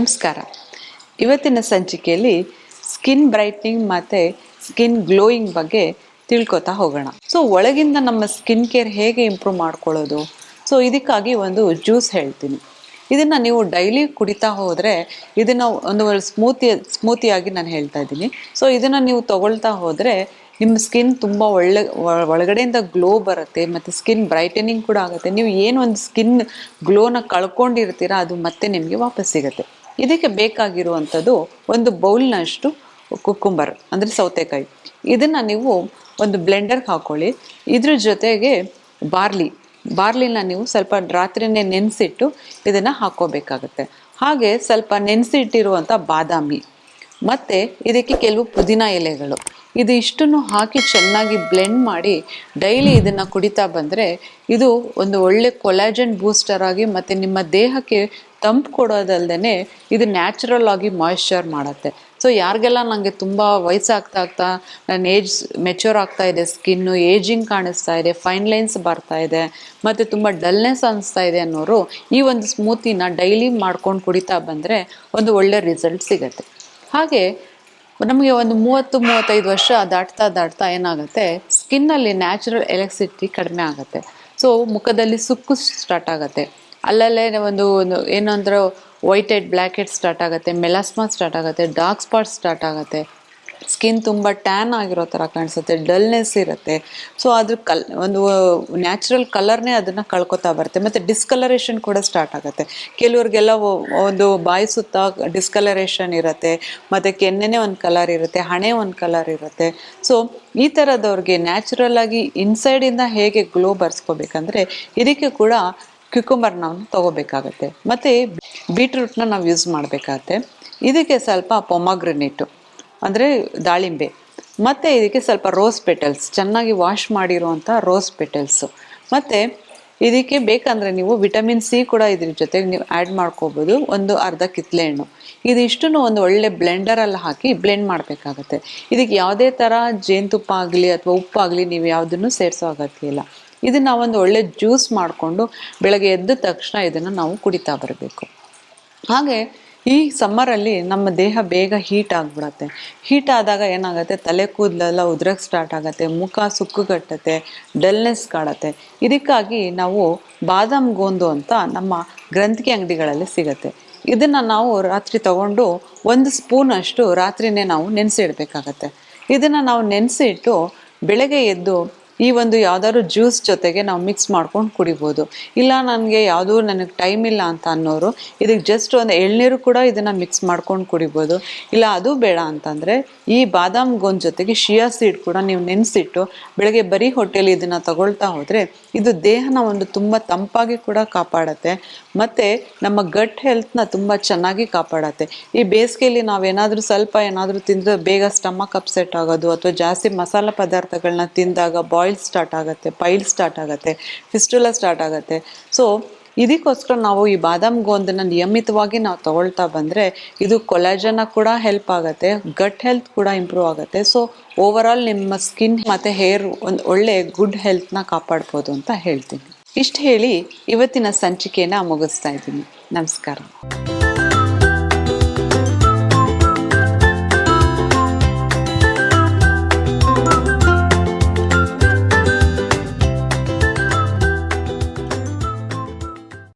ನಮಸ್ಕಾರ. ಇವತ್ತಿನ ಸಂಚಿಕೆಯಲ್ಲಿ ಸ್ಕಿನ್ ಬ್ರೈಟ್ನಿಂಗ್ ಮತ್ತು ಸ್ಕಿನ್ ಗ್ಲೋಯಿಂಗ್ ಬಗ್ಗೆ ತಿಳ್ಕೊತಾ ಹೋಗೋಣ. ಸೊ, ಒಳಗಿಂದ ನಮ್ಮ ಸ್ಕಿನ್ ಕೇರ್ ಹೇಗೆ ಇಂಪ್ರೂವ್ ಮಾಡ್ಕೊಳ್ಳೋದು? ಸೊ, ಇದಕ್ಕಾಗಿ ಒಂದು ಜ್ಯೂಸ್ ಹೇಳ್ತೀನಿ. ಇದನ್ನು ನೀವು ಡೈಲಿ ಕುಡಿತಾ ಹೋದರೆ ಇದನ್ನು ಒಂದು ಸ್ಮೂತಿ, ಸ್ಮೂತಿಯಾಗಿ ನಾನು ಹೇಳ್ತಾ ಇದ್ದೀನಿ. ಸೊ, ಇದನ್ನು ನೀವು ತಗೊಳ್ತಾ ಹೋದರೆ ನಿಮ್ಮ ಸ್ಕಿನ್ ತುಂಬ ಒಳ್ಳೆ, ಒಳಗಡೆಯಿಂದ ಗ್ಲೋ ಬರುತ್ತೆ, ಮತ್ತು ಸ್ಕಿನ್ ಬ್ರೈಟನಿಂಗ್ ಕೂಡ ಆಗುತ್ತೆ. ನೀವು ಏನು ಒಂದು ಸ್ಕಿನ್ ಗ್ಲೋನ ಕಳ್ಕೊಂಡಿರ್ತೀರ, ಅದು ಮತ್ತೆ ನಿಮಗೆ ವಾಪಸ್ ಸಿಗುತ್ತೆ. ಇದಕ್ಕೆ ಬೇಕಾಗಿರುವಂಥದ್ದು ಒಂದು ಬೌಲ್ನಷ್ಟು ಕುಕ್ಕುಂಬರ್, ಅಂದರೆ ಸೌತೆಕಾಯಿ. ಇದನ್ನು ನೀವು ಒಂದು ಬ್ಲೆಂಡರ್ಗೆ ಹಾಕ್ಕೊಳ್ಳಿ ಇದ್ರ ಜೊತೆಗೆ ಬಾರ್ಲಿ, ಬಾರ್ಲಿನ ನೀವು ಸ್ವಲ್ಪ ರಾತ್ರಿನೇ ನೆನೆಸಿಟ್ಟು ಇದನ್ನು ಹಾಕ್ಕೋಬೇಕಾಗುತ್ತೆ. ಹಾಗೆ ಸ್ವಲ್ಪ ನೆನೆಸಿಟ್ಟಿರುವಂಥ ಬಾದಾಮಿ. ಮತ್ತು ಇದಕ್ಕೆ ಕೆಲವು ಪುದೀನ ಎಲೆಗಳು. ಇದು ಇಷ್ಟನ್ನು ಹಾಕಿ ಚೆನ್ನಾಗಿ ಬ್ಲೆಂಡ್ ಮಾಡಿ ಡೈಲಿ ಇದನ್ನು ಕುಡಿತಾ ಬಂದರೆ ಇದು ಒಂದು ಒಳ್ಳೆ ಕೊಲಾಜನ್ ಬೂಸ್ಟರ್ ಆಗಿ ಮತ್ತು ನಿಮ್ಮ ದೇಹಕ್ಕೆ ತಂಪು ಕೊಡೋದಲ್ಲದೆ ಇದು ನ್ಯಾಚುರಲ್ ಆಗಿ ಮಾಯಿಶ್ಚರ್ ಮಾಡುತ್ತೆ. ಸೊ ಯಾರಿಗೆಲ್ಲ ನನಗೆ ತುಂಬ ವಯಸ್ಸಾಗ್ತಾ ಆಗ್ತಾ, ನನ್ನ ಏಜ್ ಮೆಚ್ಯೂರ್ ಆಗ್ತಾ ಇದೆ ಸ್ಕಿನ್ನು ಏಜಿಂಗ್ ಕಾಣಿಸ್ತಾ ಇದೆ ಫೈನ್ ಲೈನ್ಸ್ ಬರ್ತಾ ಇದೆ, ಮತ್ತು ತುಂಬ ಡಲ್ನೆಸ್ ಅನಿಸ್ತಾ ಇದೆ ಅನ್ನೋರು ಈ ಒಂದು ಸ್ಮೂತಿನ ಡೈಲಿ ಮಾಡ್ಕೊಂಡು ಕುಡಿತಾ ಬಂದರೆ ಒಂದು ಒಳ್ಳೆ ರಿಸಲ್ಟ್ ಸಿಗತ್ತೆ. ಹಾಗೆ ನಮಗೆ ಒಂದು ಮೂವತ್ತು, ಮೂವತ್ತೈದು ವರ್ಷ ದಾಟ್ತಾ ದಾಟ್ತಾ ಏನಾಗುತ್ತೆ? ಸ್ಕಿನ್ನಲ್ಲಿ ನ್ಯಾಚುರಲ್ ಎಲೆಕ್ಟ್ರಿಸಿಟಿ ಕಡಿಮೆ ಆಗುತ್ತೆ. ಸೊ ಮುಖದಲ್ಲಿ ಸುಕ್ಕು ಸ್ಟಾರ್ಟ್ ಆಗುತ್ತೆ. ಅಲ್ಲಲ್ಲೇ ಒಂದು ಒಂದು ಏನಂದ್ರೆ white head black head start ಆಗುತ್ತೆ ಮೆಲಾಸ್ಮಾ ಸ್ಟಾರ್ಟ್ ಆಗುತ್ತೆ ಡಾರ್ಕ್ ಸ್ಪಾಟ್ ಸ್ಟಾರ್ಟ್ ಆಗುತ್ತೆ. ಸ್ಕಿನ್ ತುಂಬ ಟ್ಯಾನ್ ಆಗಿರೋ ಥರ ಕಾಣಿಸುತ್ತೆ, ಡಲ್ನೆಸ್ ಇರುತ್ತೆ. ಸೊ ಅದ್ರ ಕಲ್, ಒಂದು ನ್ಯಾಚುರಲ್ ಕಲರ್ನೇ ಅದನ್ನು ಕಳ್ಕೊತಾ ಬರುತ್ತೆ. ಮತ್ತು ಡಿಸ್ಕಲರೇಷನ್ ಕೂಡ ಸ್ಟಾರ್ಟ್ ಆಗುತ್ತೆ. ಕೆಲವ್ರಿಗೆಲ್ಲ ಒಂದು ಬಾಯಿ ಸುತ್ತ ಡಿಸ್ಕಲರೇಷನ್ ಇರುತ್ತೆ, ಮತ್ತು ಕೆನ್ನೆನೇ ಒಂದು ಕಲರ್ ಇರುತ್ತೆ, ಹಣೆ ಒಂದು ಕಲರ್ ಇರುತ್ತೆ. ಸೊ ಈ ಥರದವ್ರಿಗೆ ನ್ಯಾಚುರಲ್ ಆಗಿ ಇನ್ಸೈಡಿಂದ ಹೇಗೆ ಗ್ಲೋ ಬರ್ಸ್ಕೋಬೇಕಂದ್ರೆ, ಇದಕ್ಕೆ ಕೂಡ ಕ್ಯುಕುಂಬರ್ ನಾವು ತಗೋಬೇಕಾಗತ್ತೆ. ಮತ್ತು ಬೀಟ್ರೂಟ್ನ ನಾವು ಯೂಸ್ ಮಾಡಬೇಕಾಗತ್ತೆ. ಇದಕ್ಕೆ ಸ್ವಲ್ಪ ಪೊಮಾಗ್ರನೇಟು. ಅಂದರೆ ದಾಳಿಂಬೆ. ಮತ್ತು ಇದಕ್ಕೆ ಸ್ವಲ್ಪ ರೋಸ್ ಪೆಟಲ್ಸ್ ಚೆನ್ನಾಗಿ ವಾಶ್ ಮಾಡಿರುವಂಥ ರೋಸ್ ಪೆಟಲ್ಸು ಮತ್ತು ಇದಕ್ಕೆ ಬೇಕಂದರೆ ನೀವು ವಿಟಮಿನ್ ಸಿ ಕೂಡ ಇದ್ರ ಜೊತೆಗೆ ನೀವು ಆ್ಯಡ್ ಮಾಡ್ಕೋಬೋದು, ಒಂದು ಅರ್ಧ ಕಿತ್ಲೆ ಹಣ್ಣು. ಇದಿಷ್ಟು ಒಂದು ಒಳ್ಳೆ ಬ್ಲೆಂಡರಲ್ಲಿ ಹಾಕಿ ಬ್ಲೆಂಡ್ ಮಾಡಬೇಕಾಗತ್ತೆ. ಇದಕ್ಕೆ ಯಾವುದೇ ಥರ ಜೇನುತುಪ್ಪ ಆಗಲಿ ಅಥವಾ ಉಪ್ಪಾಗಲಿ ನೀವು ಯಾವುದನ್ನು ಸೇರಿಸೋ ಅಗತ್ಯ ಇಲ್ಲ. ಇದನ್ನು ಒಂದು ಒಳ್ಳೆ ಜ್ಯೂಸ್ ಮಾಡಿಕೊಂಡು ಬೆಳಗ್ಗೆ ಎದ್ದ ತಕ್ಷಣ ಇದನ್ನು ನಾವು ಕುಡಿತಾ ಬರಬೇಕು. ಹಾಗೆ ಈ ಸಮ್ಮರಲ್ಲಿ ನಮ್ಮ ದೇಹ ಬೇಗ ಹೀಟ್ ಆಗಿಬಿಡತ್ತೆ. ಹೀಟ್ ಆದಾಗ ಏನಾಗುತ್ತೆ? ತಲೆ ಕೂದಲೆಲ್ಲ ಉದ್ರಕ್ಕೆ ಸ್ಟಾರ್ಟ್ ಆಗುತ್ತೆ. ಮುಖ ಸುಕ್ಕುಗಟ್ಟತ್ತೆ. ಡಲ್ನೆಸ್ ಕಾಡತ್ತೆ. ಇದಕ್ಕಾಗಿ ನಾವು ಬಾದಾಮ್ ಗೋಂದು ಅಂತ ನಮ್ಮ ಗ್ರಂಥಿಕೆ ಅಂಗಡಿಗಳಲ್ಲಿ ಸಿಗತ್ತೆ. ಇದನ್ನು ನಾವು ರಾತ್ರಿ ತಗೊಂಡು ಒಂದು ಸ್ಪೂನಷ್ಟು ರಾತ್ರಿನೇ ನಾವು ನೆನೆಸಿಡ್ಬೇಕಾಗತ್ತೆ. ಇದನ್ನು ನಾವು ನೆನೆಸಿಟ್ಟು ಬೆಳಗ್ಗೆ ಎದ್ದು ಈ ಒಂದು ಯಾವ್ದಾದ್ರು ಜ್ಯೂಸ್ ಜೊತೆಗೆ ನಾವು ಮಿಕ್ಸ್ ಮಾಡ್ಕೊಂಡು ಕುಡಿಬೋದು. ಇಲ್ಲ ನನಗೆ ಯಾವುದೂ ನನಗೆ ಟೈಮ್ ಇಲ್ಲ ಅಂತ ಅನ್ನೋರು, ಇದಕ್ಕೆ ಜಸ್ಟ್ ಒಂದು ಎಳ್ನೀರು ಕೂಡ ಇದನ್ನು ಮಿಕ್ಸ್ ಮಾಡ್ಕೊಂಡು ಕುಡಿಬೋದು. ಇಲ್ಲ ಅದು ಬೇಡ ಅಂತಂದರೆ ಈ ಬಾದಾಮ್ ಗೋಂದ್ ಜೊತೆಗೆ ಶಿಯಾ ಸೀಡ್ ಕೂಡ ನೀವು ನೆನೆಸಿಟ್ಟು ಬೆಳಗ್ಗೆ ಬರೀ ಹೊಟ್ಟೆಲಿ ಇದನ್ನು ತಗೊಳ್ತಾ ಹೋದರೆ ಇದು ದೇಹನ ಒಂದು ತುಂಬ ತಂಪಾಗಿ ಕೂಡ ಕಾಪಾಡತ್ತೆ. ಮತ್ತು ನಮ್ಮ ಗಟ್ ಹೆಲ್ತ್ನ ತುಂಬ ಚೆನ್ನಾಗಿ ಕಾಪಾಡತ್ತೆ. ಈ ಬೇಸಿಗೆಯಲ್ಲಿ ನಾವೇನಾದರೂ ಸ್ವಲ್ಪ ಏನಾದರೂ ತಿಂದರೆ ಬೇಗ ಸ್ಟಮಕ್ ಅಪ್ಸೆಟ್ ಆಗೋದು ಅಥವಾ ಜಾಸ್ತಿ ಮಸಾಲೆ ಪದಾರ್ಥಗಳನ್ನ ತಿಂದಾಗ ಬಾಯ್ಲ್ ಸ್ಟಾರ್ಟ್ ಆಗುತ್ತೆ ಪೈಲ್ ಸ್ಟಾರ್ಟ್ ಆಗುತ್ತೆ ಫಿಸ್ಟುಲ ಸ್ಟಾರ್ಟ್ ಆಗುತ್ತೆ. ಸೊ ಇದಕ್ಕೋಸ್ಕರ ನಾವು ಈ ಬಾದಾಮ್ ಗೋಂದನ್ನ ನಿಯಮಿತವಾಗಿ ನಾವು ತಗೊಳ್ತಾ ಬಂದರೆ ಇದು ಕೊಲಾಜನ ಕೂಡ ಹೆಲ್ಪ್ ಆಗುತ್ತೆ ಗಟ್ ಹೆಲ್ತ್ ಕೂಡ ಇಂಪ್ರೂವ್ ಆಗುತ್ತೆ. ಸೊ ಓವರಾಲ್ ನಿಮ್ಮ ಸ್ಕಿನ್ ಮತ್ತು ಹೇರ್ ಒಂದು ಒಳ್ಳೆ ಗುಡ್ ಹೆಲ್ತ್ನ ಕಾಪಾಡ್ಬೋದು ಅಂತ ಹೇಳ್ತೀನಿ. ಇಷ್ಟು ಹೇಳಿ ಇವತ್ತಿನ ಸಂಚಿಕೆಯನ್ನು ಮುಗಿಸ್ತಾ ಇದ್ದೀನಿ. ನಮಸ್ಕಾರ.